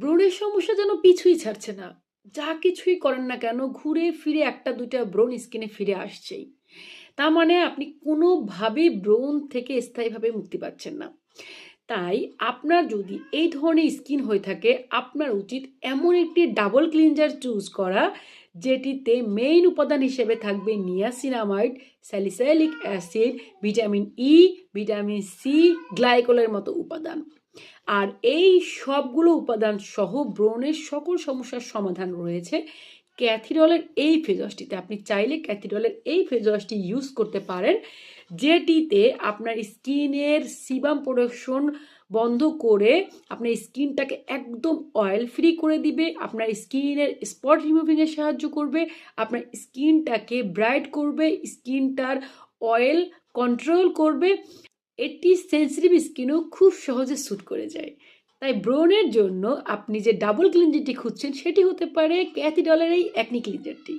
ব্রণের সমস্যা যেন পিছুই ছাড়ছে না। যা কিছুই করেন না কেন, ঘুরে ফিরে একটা দুইটা ব্রণ স্কিনে ফিরে আসছেই। তার মানে আপনি কোনোভাবেই ব্রণ থেকে স্থায়ীভাবে মুক্তি পাচ্ছেন না। তাই আপনার যদি এই ধরনের স্কিন হয়ে থাকে, আপনার উচিত এমন একটি ডাবল ক্লিনজার চুজ করা, যেটিতে মেইন উপাদান হিসেবে থাকবে নিয়াসিনামাইড, স্যালিসাইলিক অ্যাসিড, ভিটামিন ই ভিটামিন সি গ্লাইকোলের মতো উপাদান। আর এই সবগুলো উপাদান সহ ব্রণের সকল সমস্যার সমাধান রয়েছে। ক্যাথিডলের এই ফেস ওয়াশটিতে আপনি চাইলে ক্যাথিডলের এই ফেস ওয়াশটি ইউজ করতে পারেন, যেটিতে আপনার স্কিনের সিবাম প্রোডাকশন বন্ধ করে আপনার স্কিনটাকে একদম অয়েল ফ্রি করে দিবে, আপনার স্কিনের স্পট রিমুভিংয়ে সাহায্য করবে, আপনার স্কিনটাকে ব্রাইট করবে, স্কিনটার অয়েল কন্ট্রোল করবে এটি সেন্সিটিভ স্কিনও খুব সহজে স্যুট করে যায়। তাই ব্রনের জন্য আপনি যে ডাবল ক্লিনজারটি খুঁজছেন, সেটি হতে পারে ক্যাথিডলের এই অ্যাকনি ক্লিনজারটি